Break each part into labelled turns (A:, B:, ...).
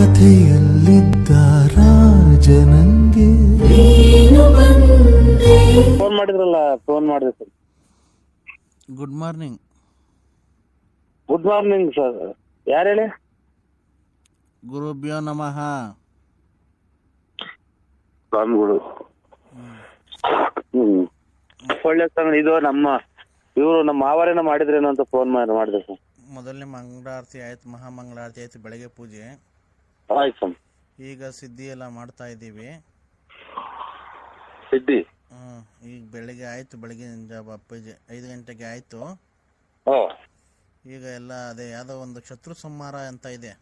A: ಕಥೆಯಲ್ಲಿದ್ದ ರಾಜನಂಗೆ.
B: ಫೋನ್ ಮಾಡಿದ್ರಲ್ಲ ಫೋನ್ ಮಾಡಿದೆ sir.
C: Good morning
B: good morning sir ಯಾರು ಹೇಳಿ?
C: ಗುರುಭ್ಯೋ ನಮಃ.
B: ಸ್ವಾಮಿಗಳು ಹ್ಮ್. ಒಳ್ಳೆ ಸರ್ ಇದು ನಮ್ಮ ಇವರು ನಮ್ಮ ಮಾವರೇನ ಮಾಡಿದ್ರೇನೋ ಅಂತ ಫೋನ್ ಮಾಡಿ ಮಾಡಿದೆ ಸರ್.
C: ಮೊದಲನೇ ಮಂಗಳಾರತಿ ಆಯ್ತು ಮಹಾಮಂಗಳಾರತಿ ಆಯ್ತು ಬೆಳಗ್ಗೆ ಪೂಜೆ.
B: ಆಯ್ತು.
C: ಈಗ ಸಿದ್ಧಿ ಎಲ್ಲ ಮಾಡ್ತಾ ಇದ್ದೀವಿ.
B: ಸಿದ್ಧಿ?
C: ಹ್ಮ್, ಈಗ ಬೆಳಿಗ್ಗೆ ಆಯ್ತು ಬೆಳಿಗ್ಗೆ ಜಾಬ್ ಪೂಜೆ ಐದು ಗಂಟೆಗೆ ಆಯ್ತು. ಈಗ ಎಲ್ಲ ಅದೇ ಯಾವ್ದೋ ಒಂದು ಶತ್ರು ಸಂಹಾರ ಅಂತ ಇದೆ.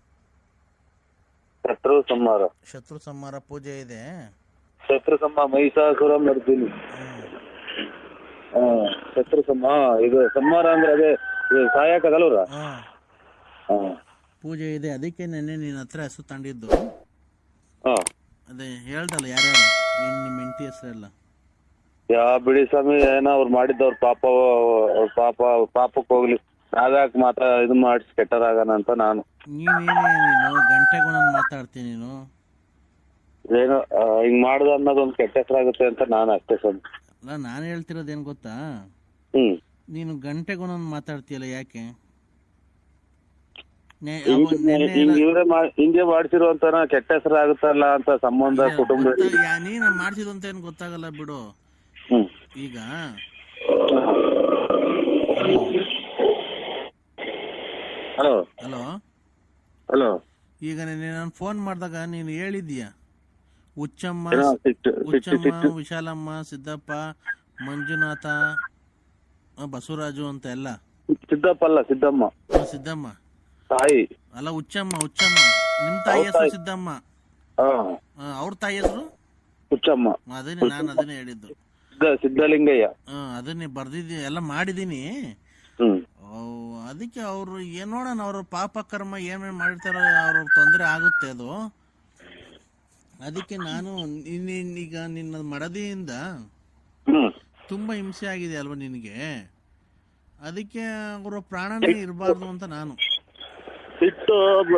B: ಶತ್ರು ಸಂಹಾರ.
C: ಶತ್ರು ಸಂಹಾರ ಪೂಜೆ ಇದೆ.
B: ಶತ್ರು ಸಂಹಾರ ಮೈಸಾಸುರ ಮರ್ದಿನಿ ಹಾ ಶತ್ರು ಸಂಹಾರ ಇದು ಸಂಹಾರ ಅಂದ್ರೆ ಅದೇ ಇದು ಸಾಯಕದಲ್ವ್ರ. ಹಾ.
C: ಪೂಜೆ ಇದೆ. ಅದಕ್ಕೆ ನೆನ್ನೆ ನಿನ್ನ ಹತ್ರ ಹೆಸರು
B: ತಂಡಿದ್ದು
C: ಅದೇ ಹೇಳ್ದಲ್ಲ ಯಾರ್ಯಾರು? ನಿನ್ನ ನಿಮ್ಮ ಹೆಂಡತಿ ಹೆಸರೆಲ್ಲ.
B: ಯಾ ಬಿಡಿ ಸ್ವಾಮಿ ಏನೋ ಅವ್ರು ಮಾಡಿದ್ದವ್ರ ಪಾಪ ಅವ್ರ ಪಾಪ ಅವ್ರ ಪಾಪಕ್ಕೆ ಹೋಗ್ಲಿ. ನಾವ್ಯಾಕೆ ಮಾತ್ರ ಇದು ಮಾಡಿಸಿ ಕೆಟ್ಟರಾಗಣ ಅಂತ ನಾನು.
C: ನೀನೇನೇ ನೀನು ಗಂಟೆಗೊಂದೊಂದು ಮಾತಾಡ್ತೀನಿ ನೀನು?
B: ಏನೋ ಆ, ಹಿಂಗ್ ಮಾಡ್ದ ಅನ್ನೋದೊಂದು ಕೆಟ್ಟ ಹೆಸರಾಗುತ್ತೆ ಅಂತ ನಾನು ಅಷ್ಟೇ ಸ್ವಾಮಿ.
C: ಅಲ್ಲ ನಾನು ಏನ್ ಗೊತ್ತಾ?
B: ಹ್ಮ್.
C: ನೀನು ಗಂಟೆಗೊಂದೊಂದು ಮಾತಾಡ್ತೀಯಲ್ಲ ಯಾಕೆ ನೆ-
B: ಹಿಂಗ್
C: ಅವ ನೆನ್ನೆ
B: ಹಿಂಗ್
C: ಎಲ್ಲ-
B: ಇವ್ರೆ ಹಿಂಗೆ ಮಾಡ್ಸಿರುವಂತ ಕೆಟ್ಟ ಹೆಸರಾಗುತ್ತಲ್ಲ ಅಂತ ಸಂಬಂಧ ಕುಟುಂಬ
C: ನೀನ್ ಮಾಡಿಸಿದಂತ ಏನು ಗೊತ್ತಾಗಲ್ಲ ಬಿಡು. ಈಗ
B: ಹಲೋ.
C: ಹಲೋ.
B: ಹಲೋ.
C: ಈಗ ನಾನು ಫೋನ್ ಮಾಡಿದಾಗ ನೀನು
B: ಹೇಳಿದ್ಯಾ
C: ಉಚ್ಚಮ್ಮ
B: ಉಚ್ಚಮ್ಮ
C: ವಿಶಾಲಮ್ಮ ಸಿದ್ದಪ್ಪ ಮಂಜುನಾಥ ಬಸವರಾಜು ಅಂತ ಎಲ್ಲ.
B: ಸಿದ್ದಪ್ಪ ಅಲ್ಲ ಸಿದ್ದಮ್ಮ.
C: ಸಿದ್ದಮ್ಮ.
B: ತಾಯಿ.
C: ಅಲ್ಲ ಹುಚ್ಚಮ್ಮ ಹುಚ್ಚಮ್ಮ. ನಿಮ್ ತಾಯಿ ಹೆಸರು ಸಿದ್ದಮ್ಮ.
B: ಹಾ.
C: ಆ, ಅವ್ರ ತಾಯಿ ಹೆಸರು?
B: ಹುಚ್ಚಮ್ಮ.
C: ಅದನ್ನೇ ನಾನು ಅದನ್ನೇ ಹೇಳಿದ್ದು.
B: ಸಿದ್ದ ಸಿದ್ದಲಿಂಗಯ್ಯ.
C: ಆ, ಅದನ್ನೇ ಬರ್ದಿದ್ದೀನಿ ಎಲ್ಲ ಮಾಡಿದ್ದೀನಿ.
B: ಹ್ಮ್.
C: ಅವ್ ಅದಕ್ಕೆ ಅವರು ಏನ್ ನೋಡೋಣ ಅವ್ರ ಪಾಪ ಕರ್ಮ ಏನ್ ಮಾಡಿರ್ತಾರೋ ಅವ್ರ ತೊಂದರೆ ಆಗುತ್ತೆ ಅದು. ಅದಕ್ಕೆ ನಾನು ನಿನ್ನ- ಈಗ ನಿನ್ನ ಮಡದಿಯಿಂದ
B: ಹ್ಮ್.
C: ತುಂಬಾ ಹಿಂಸೆ ಆಗಿದೆ ಅಲ್ವಾ ನಿನಗೆ? ಅದಕ್ಕೆ ಅವರ ಪ್ರಾಣನೇ ಇರಬಾರ್ದು ಅಂತ ನಾನು.
B: ಸಿಟ್ಟು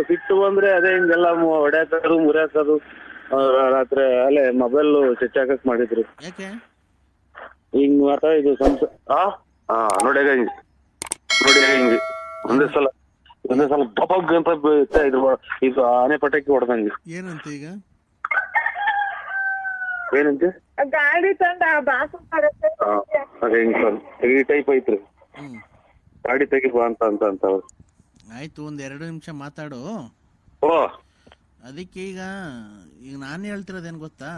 B: ಸಿಟ್ಟು ಬಂದ್ರೆ ಅದೇ ಹಿಂಗೆಲ್ಲ ಹೊಡ್ಯಾಕದು ಮುರ್ಯಾಕದು ಆ, ರಾತ್ರಿ ಅಲ್ಲೇ ಮೊಬೈಲ್ ಚೆಚ್ಚಾಕಕ್ ಮಾಡಿದ್ರು.
C: ಯಾಕೆ?
B: ಹಿಂಗ್ ಮಾತ್ರ ಇದು ಸಂಸ ಆ? ಹಾ ನೋಡಿ ಹಿಂಗ್. ನೋಡಿ ಹಿಂಗ್. ಒಂದೇ ಸಲ ಒಂದೇ ಸಲ ಬಬಗ್ ಅಂತ ಬೀಳ್ತಾ ಇದ್ರು ಇದು ಆನೆ ಪಟಾಕಿ ಹೊಡೆದಂಗೆ.
C: ಏನಂತ ಈಗ?
B: ಏನಂತೆ?
D: ಗಾಡಿ ತಂದ ಬಾಸು ಮಾಡತ್ತೆ
B: ಹಾ ಅದೇ ಹಿಂಗ್ ಈ ಟೈಪ್ ಐತ್ರಿ. ಗಾಡಿ ತೆಗಿ ಬಾ ಅಂತ ಅಂತ ಅಂತ ಅವ್ರು.
C: ಆಯ್ತು ಒಂದ್ ಎರಡು ನಿಮಿಷ ಮಾತಾಡು.
B: ಓ
C: ಅದಕ್ಕೆ ಈಗ ಈಗ ನಾನು ಹೇಳ್ತಿರೋದೇನ್ ಗೊತ್ತಾ?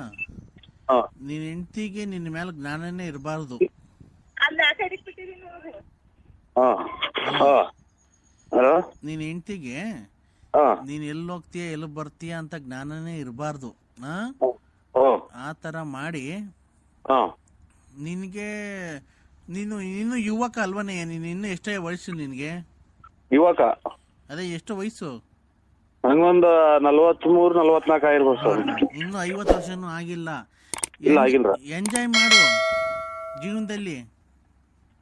B: ನಿನ್
C: ನಿನ್ನ ಹೆಂಡತಿಗೆ ನಿನ್ನ ಮೇಲೆ ಜ್ಞಾನನೇ ಇರಬಾರ್ದು.
D: ನಿನ್ ಆ
B: ಹಾ. ಹಾ. ಹಲೋ?
C: ನಿನ್ನ ಹೆಂಡತಿಗೆ
B: ಹಾ.
C: ನೀನ್ ಎಲ್ಲಿ ಹೋಗ್ತೀಯ ಎಲ್ಲಿ ಬರ್ತೀಯ ಅಂತ ಜ್ಞಾನನೇ ಇರಬಾರ್ದು. ಆ
B: ಓ
C: ಆ ತರ ಮಾಡಿ
B: ನಿನ್ಗೆ
C: ನಿನಗೆ ನೀನು ಇನ್ನು ಯುವಕ ಅಲ್ವನೇ ನೀನು ಇನ್ನು ಎಷ್ಟೇ ವಯಸ್ಸು ನಿನಗೆ?
B: ಯುವಕ
C: ಅದೇ ಎಷ್ಟು ವಯಸ್ಸು?
B: ನಂಗೊಂದು ನಲ್ವತ್ಮೂರು ನಲ್ವತ್ನಾಲ್ಕು ಆಗಿರ್ಬೋದು ಸರ್.
C: ಇನ್ನು ಐವತ್ತು ವರ್ಷನೂ ಆಗಿಲ್ಲ.
B: ಇಲ್ಲ, ಆಗಿಲ್ಲ.
C: ಎಂಜಾಯ್ ಮಾಡು ಜೀವನದಲ್ಲಿ.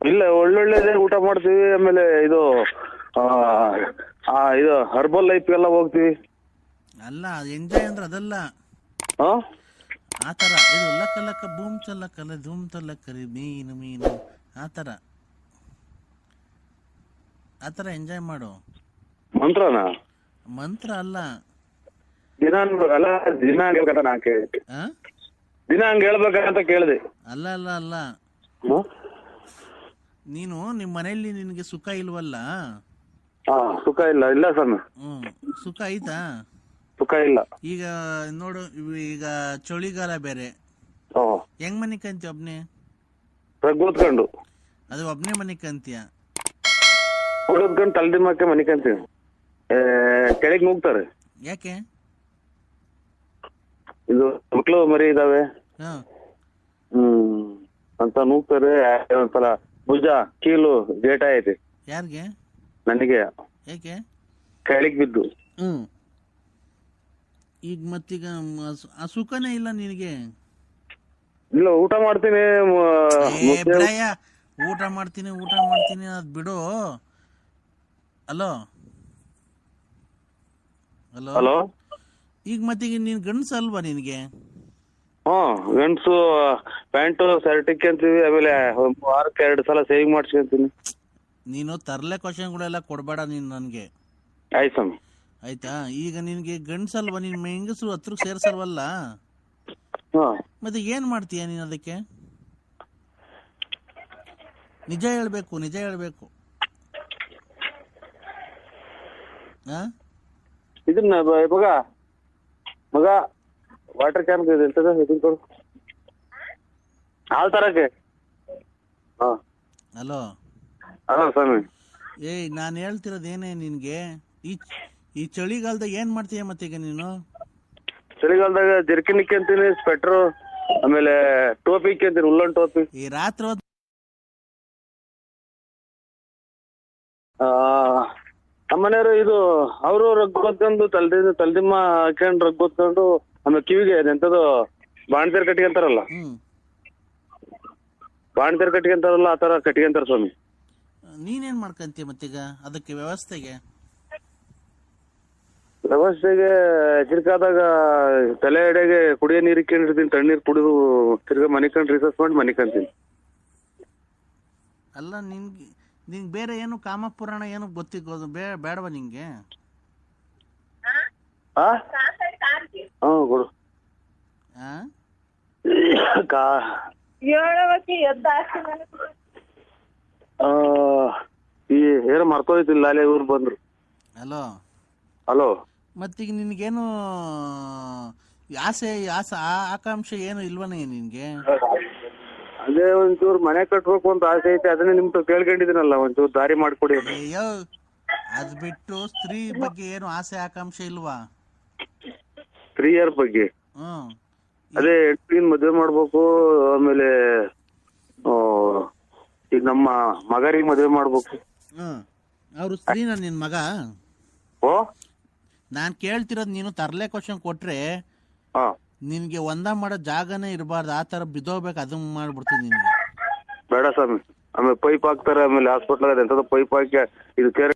B: ಇಲ್ಲ ಒಳ್ಳೊಳ್ಳೆದೇ ಊಟ ಮಾಡ್ತೀವಿ ಆಮೇಲೆ ಇದು ಆ, ಆ, ಇದು ಹರ್ಬಲ್ ಲೈಫ್ಗೆಲ್ಲ ಹೋಗ್ತೀವಿ.
C: ಅಲ್ಲ ಎಂಜಾಯ್ ಅಂದ್ರೆ ಅದಲ್ಲ.
B: ಆತರ
C: ಆ ಥರ ಇದು ಲಕ್ಕ ಲಕ್ಕ ಬೂಮ್ ಚಲ್ಲಕ್ಕಲ್ಲ ಧೂಮ್ ಚಲ್ಲಕ್ಕರಿ ಮೀನು ಮೀನು ಆ ಥರ. ಆ ಥರ ಎಂಜಾಯ್ ಮಾಡು.
B: ಮಂತ್ರನ?
C: ಮಂತ್ರ ಅಲ್ಲ.
B: ದಿನ ಅಲ್ಲ ದಿನ ಹೇಳ್ಬೇಕಂತ ನಾ ಕೇಳಿದೆ
C: ಆ?
B: ದಿನ ಹಂಗ ಹೇಳ್ಬೇಕಂತ ಕೇಳಿದೆ.
C: ಅಲ್ಲ ಅಲ್ಲ ಅಲ್ಲ. ನೀನು ನಿಮ್ಮ ಮನೆಯಲ್ಲಿ ನಿನಗೆ ಸುಖ ಇಲ್ವಲ್ಲ?
B: ಹಾ ಸುಖ ಇಲ್ಲ ಇಲ್ಲ ಸರ್
C: ಹ್ಮ್ ಸುಖ ಐತಾ
B: ಸುಖ ಇಲ್ಲ.
C: ಈಗ ನೋಡು ಈಗ ಚಳಿಗಾಲ ಬೇರೆ.
B: ಓ
C: ಹೆಂಗ್ ಮನೆ ಕಂತಿ ಒಬ್ನೇ
B: ಕೂತ್ಕೊಂಡು
C: ಅದು ಒಬ್ನೇ ಮನೆ ಕಂತೀಯ
B: ಕೂತ್ಕೊಂಡು ತಲೆದಿಮ್ಮಕ್ಕೆ ಮನಿಕಂತೀವಿ. ಕೆಳಗೆ ನುಗ್ತಾರೆ
C: ಯಾಕೆ?
B: ಇದು ಮಕ್ಳು ಮರಿ ಇದಾವೆ. ಹ್ಮ್ ಅಂತ ನೂಗ್ತಾರೆ ಒಂದ್ಸಲ ಭುಜ ಕೀಲು ಡೇಟಾ ಐತಿ.
C: ಯಾರಿಗೆ?
B: ನನಗೆ.
C: ಯಾಕೆ?
B: ಕೆಳಗೆ ಬಿದ್ದು.
C: ಹ್ಮ್. ಈಗ ಮತ್ತೀಗ ಸುಖನೇ ಇಲ್ಲ ನಿನಗೆ?
B: ಇಲ್ಲ ಊಟ ಮಾಡ್ತೀನಿ.
C: ಊಟ ಮಾಡ್ತೀನಿ ಊಟ ಮಾಡ್ತೀನಿ ಅದ್ ಬಿಡು. ಹಲೋ ಹಲೋ
B: ಹಲೋ
C: ಈಗ ಮತ್ತೀಗ ನೀನ್ ಗಂಡ್ಸ ಅಲ್ವಾ ನಿನ್ಗೆ?
B: ಹ್ಮ್ ಗಂಡ್ಸು ಪ್ಯಾಂಟು ಶರ್ಟ್ ಅಂತೀವಿ ಆಮೇಲೆ ಒಂದ್ ವಾರಕ್ಕೆ ಎರಡು ಸಲ ಸೇವಿಂಗ್ ಮಾಡ್ಸ್ಕೊಂತೀನಿ.
C: ನೀನು ತರ್ಲೆ ಕ್ವಶನ್ಗಳೆಲ್ಲ ಕೊಡಬೇಡ ನೀನು ನನಗೆ.
B: ಆಯ್ತು ಸ್ವಾಮಿ.
C: ಆಯ್ತಾ? ಈಗ ನಿನ್ಗೆ ಗಂಡ್ಸಲ್ವಾ ನಿನ್ ಹೆಂಗಸರು ಹತ್ರ ಸೇರ್ಸಲ್ವಲ್ಲ?
B: ಹಾ.
C: ಮತ್ತೆ ಏನ್ ಮಾಡ್ತೀಯ ನೀನ್ ಅದಕ್ಕೆ? ನಿಜ ಹೇಳ್ಬೇಕು ನಿಜ ಹೇಳ್ಬೇಕು ಆ
B: ಇದನ್ನ ಬ- ಮಗ ಮಗ ವಾಟರ್ ಕ್ಯಾನ್ ಎಂತದ ಇದನ್ನ ಕೊಡು. ಹಾಲ್ ತರಕ್ಕೆ? ಹಾ.
C: ಹಲೋ
B: ಹಲೋ ಸ್ವಾಮಿ.
C: ಏಯ್ ನಾನು ಹೇಳ್ತಿರೋದು ಏನೇ ನಿನ್ಗೆ? ಈ ಈ ಚಳಿಗಾಲದಾಗ ಏನ್ ಮಾಡ್ತೀಯ ಮತ್ತೀಗ ನೀನು?
B: ಚಳಿಗಾಲದಾಗ ಜರ್ಕಿನಿಕ್ಕೆ ಅಂತೀನಿ ಸ್ವೆಟ್ರು ಆಮೇಲೆ ಟೋಪಿ ಅಂತೀನಿ ಉಲ್ಲನ್ ಟೋಪಿ.
C: ಈ ರಾತ್ರಿ ಹೊತ್ತು
B: ಆ, ನಮ್ಮನೆಯವರು ಇದು ಅವರು ರಗ್ ಹೊತ್ಕೊಂಡು ತಲ್ದಿ ತಲ್ದಿಮ್ಮ ಹಾಕೊಂಡು ರಗ್ ಹೊತ್ಕೊಂಡು ಆಮೇಲೆ ಕಿವಿಗೆ ಎಂತದು ಬಾಣತೇರ್ ಕಟ್ಟಿಗೆ ಅಂತಾರಲ್ಲ
C: ಹ್ಮ್.
B: ಕಟ್ಟಿಗೆ ಅಂತಾರಲ್ಲ ಆ ತರ ಕಟ್ಕೊಂತಾರ ಸ್ವಾಮಿ.
C: ನೀನೇನ್ ಮಾಡ್ಕಂತೀಯ ಮತ್ತೀಗ? ಅದಕ್ಕೆ ವ್ಯವಸ್ಥೆಗೆ?
B: ವ್ಯವಸ್ಥೆಗೆ ಚಿರ್ಕಾದಾಗ ತಲೆ ಎಡೆಗೆ ಕುಡಿಯೋ ನೀರು ಇಕ್ಕೊಂಡಿರ್ತೀನಿ ತಣ್ಣೀರ್ ಕುಡಿದು ತಿರ್ಗಾ ಮನಿಕಂಡ್ ರಿಸರ್ಚ್ ಮಾಡಿ ಮನಿಕಂತೀನಿ.
C: ಅಲ್ಲ ನಿನ್ಗೆ ನಿನ್ಗೆ ಬೇರೆ ಏನು ಕಾಮಪುರಾಣ ಏನು ಗೊತ್ತಿಗೋದು? ಬೇ ಬೇಡವಾ ನಿಂಗೆ?
B: ಈ ಏನೋ ಮರ್ತೋಯ್ತಿಲ್ಲ ಅಲ್ಲೇ ಇವ್ರು ಬಂದ್ರು.
C: ಹಲೋ?
B: ಹಲೋ?
C: ಮತ್ತೀಗ ನಿನ್ಗೇನು ಆಸೆ ಆಸೆ ಆ- ಆಕಾಂಕ್ಷೆ ಏನು ಇಲ್ವನೇ ನಿನ್ಗೆ?
B: ಅದೇ ಒಂಚೂರು ಮನೆ ಕಟ್ಬೇಕು ಅಂತ ಆಸೆ ಐತೆ ಅದನ್ನೇ ನಿಮ್ ಕೇಳ್ಕೊಂಡಿದೀನಲ್ಲ ಕೇಳ್ಕೊಂಡಿದ್ದೀನಲ್ಲ ಒಂಚೂರು ದಾರಿ ಮಾಡ್ಕೊಡಿ
C: ಅಯ್ಯೋ ಅದ್ ಬಿಟ್ಟು ಸ್ತ್ರೀ ಬಗ್ಗೆ ಏನು ಆಸೆ ಆಕಾಂಕ್ಷೆ ಇಲ್ವಾ?
B: ಸ್ತ್ರೀಯರ ಬಗ್ಗೆ?
C: ಹ್ಮ್.
B: ಅದೇ ಹೆಣ್ಣಿನ ಮದ್ವೆ ಮಾಡ್ಬೇಕು ಆಮೇಲೆ ಆ, ಈಗ ನಮ್ಮ ಮಗರಿಗೆ ಮದ್ವೆ ಮಾಡ್ಬೇಕು.
C: ಹ್ಮ್. ಅವ್ರು ಸ್ತ್ರೀನ ನಿನ್ ಮಗ?
B: ಓ
C: ನಾನ್ ಕೇಳ್ತಿರೋದ್ ನೀನು ತರ್ಲೆ ಕ್ವಶನ್ ಕೊಟ್ರೆ
B: ಹಾ.
C: ನಿನ್ಗೆ ಒಂದ ಮಾಡೋ ಜಾಗನೇ ಇರಬಾರ್ದು ಆ ತರ ಬಿದ್ದೋಗ್ಬೇಕು ಅದನ್ನ ಮಾಡ್ಬಿಡ್ತೀನಿ ನಿನ್ಗೆ.
B: ಬೇಡ ಸ್ವಾಮಿ. ಆಮೇಲೆ ಪೈಪ್ ಹಾಕ್ತಾರೆ ಆಮೇಲೆ ಹಾಸ್ಪಿಟ್ಲ್ ಎಂತದ ಪೈಪ್ ಹಾಕಿ ಇದು ಕೇರ್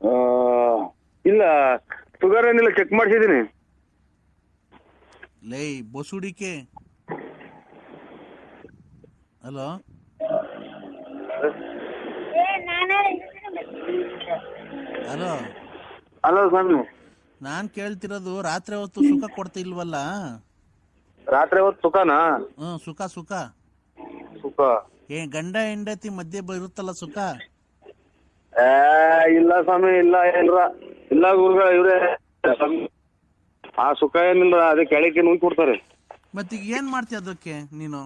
B: ಆ, ಇಲ್ಲ ಶುಗರ್ ಏನಿಲ್ಲ ಚೆಕ್ ಮಾಡಿಸಿದೀನಿ
C: ಲೇ ಬಸುಡಿಕೆ. ಹಲೋ
D: ಹಲೋ ನಾನೇ
C: ಹಲೋ
B: ಸ್ವಾಮಿ.
C: ನಾನ್ ಕೇಳ್ತಿರೋದು ರಾತ್ರಿ ಹೊತ್ತು ಸುಖ ಕೊಡ್ತಿಲ್ವಲ್ಲ
B: ರಾತ್ರಿ ಹೊತ್ತು ಸುಖನಾ?
C: ಹ್ಮ್ ಸುಖ ಸುಖ.
B: ಸುಖ.
C: ಏ ಗಂಡ ಹೆಂಡತಿ ಮಧ್ಯೆ ಬರುತ್ತಲ್ಲ ಸುಖ?
B: ಏ ಇಲ್ಲ ಸ್ವಾಮಿ ಇಲ್ಲ ಏನ್ರ ಇಲ್ಲ ಗುರುಗಳ ಇವ್ರೆ. ಆ ಸುಖ ಏನಿಲ್ಲ ಅದಕ್ಕೆ ಕೆಳಕ್ಕೆ ನುಂಗ್ ಕೊಡ್ತಾರೆ.
C: ಮತ್ತೀಗ ಏನ್ ಮಾಡ್ತೀಯ ಅದಕ್ಕೆ ನೀನು?